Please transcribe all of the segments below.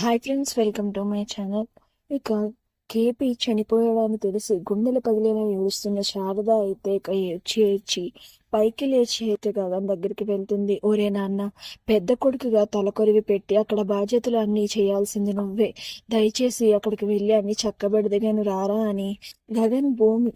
Hi friends welcome to my channel ఇక KP చనిపోయాడని తెలిసి గుండెలు పగిలేలా ఏడుస్తున్న శారద అయితే ఇక ఏడ్చి ఏడ్చి పైకి లేచి అయితే గగన్ దగ్గరికి వెళ్తుంది. ఓరే నాన్న పెద్ద కొడుకుగా తలకొరివి పెట్టి అక్కడ బాధ్యతలు అన్నీ చేయాల్సింది నువ్వే. దయచేసి అక్కడికి వెళ్ళి అన్ని చక్కబెడదగాను రారా అని గగన్ భూమి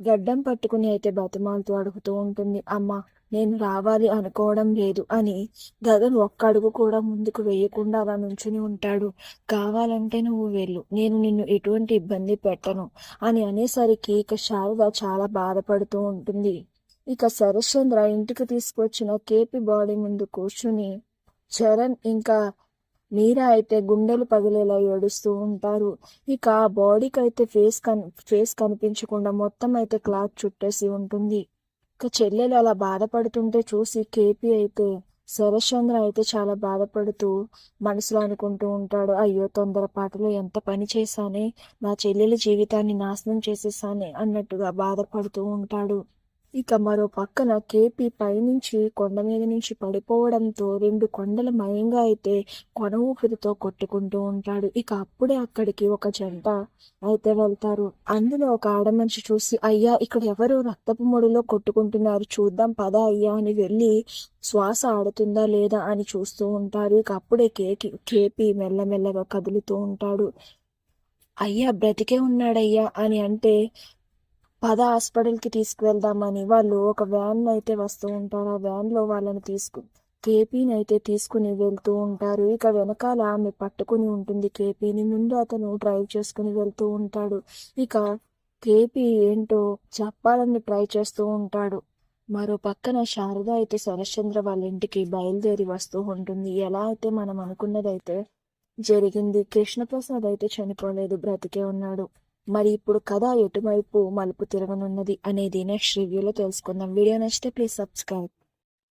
గడ్డం పట్టుకుని అయితే బతిమాలతో అడుగుతూ ఉంటుంది. అమ్మ నేను రావాలి అనుకోవడం లేదు అని గగన్ ఒక్క అడుగు కూడా ముందుకు వేయకుండా అలా నుంచుని ఉంటాడు. కావాలంటే నువ్వు వెళ్ళు. నేను నిన్ను ఎటువంటి ఇబ్బంది పెట్టను అని అనేసరికి ఇక శారద చాలా బాధపడుతూ ఉంటుంది. ఇక శరశ్చంద్ర ఇంటికి తీసుకొచ్చిన కేపీ బాడీ ముందు కూర్చుని చరణ్ ఇంకా మీరా అయితే గుండెలు పగిలేలా ఏడుస్తూ ఉంటారు. ఇక ఆ బాడీకి అయితే ఫేస్ కన్ ఫేస్ కనిపించకుండా మొత్తం అయితే క్లాత్ చుట్టేసి ఉంటుంది. ఇక చెల్లెలు అలా బాధపడుతుంటే చూసి కేపీ అయితే శరశ్చంద్ర అయితే చాలా బాధపడుతూ మనసులో అనుకుంటూ ఉంటాడు అయ్యో తొందరపాటులో ఎంత పని చేశానే నా చెల్లెలి జీవితాన్ని నాశనం చేసేసానే అన్నట్టుగా బాధపడుతూ ఉంటాడు. ఇక మరో పక్కన కేపీ పైనుంచి కొండ మీద నుంచి పడిపోవడంతో రెండు కొండల మయంగా అయితే కొన ఊపిరితో కొట్టుకుంటూ ఉంటాడు. ఇక అప్పుడే అక్కడికి ఒక జంట అయితే వెళ్తారు. అందులో ఒక ఆడమనిషి చూసి అయ్యా ఇక్కడ ఎవరు రక్తపు మొడిలో కొట్టుకుంటున్నారు. చూద్దాం పద అయ్యా అని వెళ్ళి శ్వాస ఆడుతుందా లేదా అని చూస్తూ ఉంటారు. ఇక అప్పుడే కేకి కేపీ మెల్లమెల్లగా కదులుతూ ఉంటాడు. అయ్యా బ్రతికే ఉన్నాడయ్యా అని అంటే పద హాస్పిటల్కి తీసుకువెళ్దామని. వాళ్ళు ఒక వ్యాన్ అయితే వస్తూ ఉంటారు. ఆ వ్యాన్లో వాళ్ళని తీసుకు కేపీని అయితే తీసుకుని వెళ్తూ ఉంటారు. ఇక వెనకాల ఆమె పట్టుకుని ఉంటుంది కేపీని. ముందు అతను డ్రైవ్ చేసుకుని వెళ్తూ ఉంటాడు. ఇక కేపీ ఏంటో చెప్పాలని ట్రై చేస్తూ ఉంటాడు. మరో పక్కన శారద అయితే శరశ్చంద్ర వాళ్ళ ఇంటికి బయలుదేరి వస్తూ ఉంటుంది. ఎలా అయితే మనం అనుకున్నదైతే జరిగింది. కృష్ణప్రసాద్ అయితే చనిపోలేదు. బ్రతికే ఉన్నాడు. మరి ఇప్పుడు కథ ఎటువైపు మలుపు తిరగనున్నది అనేది నెక్స్ట్ రివ్యూలో తెలుసుకుందాం. వీడియో నచ్చితే ప్లీజ్ సబ్స్క్రైబ్